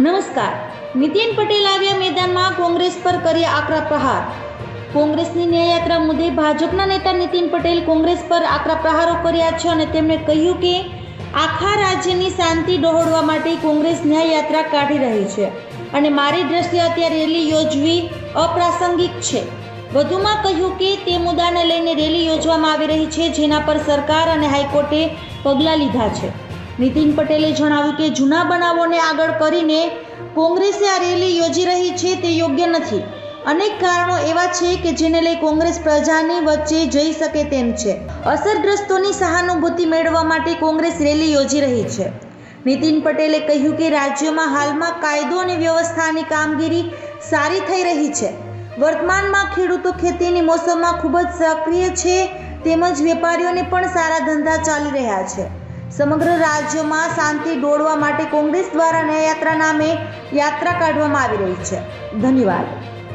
નમસ્કાર. નીતિન પટેલ આવ્યા મેદાનમાં કોંગ્રેસ પર કર્યા આકરા પ્રહાર. કોંગ્રેસની ન્યાયયાત્રા મુદ્દે ભાજપના નેતા નીતિન પટેલ કોંગ્રેસ પર આકરા પ્રહારો કર્યા છે અને તેમણે કહ્યું કે આખા રાજ્યની શાંતિ ડહોળવા માટે કોંગ્રેસ ન્યાયયાત્રા કાઢી રહી છે અને મારી દ્રષ્ટિએ અત્યારે રેલી યોજવી અપ્રાસંગિક છે. વધુમાં કહ્યું કે તે મુદ્દાને લઈને રેલી યોજવામાં આવી રહી છે જેના પર સરકાર અને હાઈકોર્ટે પગલાં લીધા છે. નીતિન પટેલે જણાવ્યું કે જૂના બનાવોને આગળ કરીને કોંગ્રેસે આ રેલી યોજી રહી છે તે યોગ્ય નથી. અનેક કારણો એવા છે કે જેને લઈ કોંગ્રેસ પ્રજાની વચ્ચે જઈ શકે તેમ છે. અસરગ્રસ્તોની સહાનુભૂતિ મેળવવા માટે કોંગ્રેસ રેલી યોજી રહી છે. નીતિન પટેલે કહ્યું કે રાજ્યમાં હાલમાં કાયદો અને વ્યવસ્થાની કામગીરી સારી થઈ રહી છે. વર્તમાનમાં ખેડૂતો ખેતીની મોસમમાં ખૂબ જ સક્રિય છે તેમજ વેપારીઓને પણ સારા ધંધા ચાલી રહ્યા છે. સમગ્ર રાજ્યમાં શાંતિ દોડવા માટે કોંગ્રેસ દ્વારા ન્યાયયાત્રા નામે યાત્રા કાઢવામાં આવી રહી છે. ધન્યવાદ.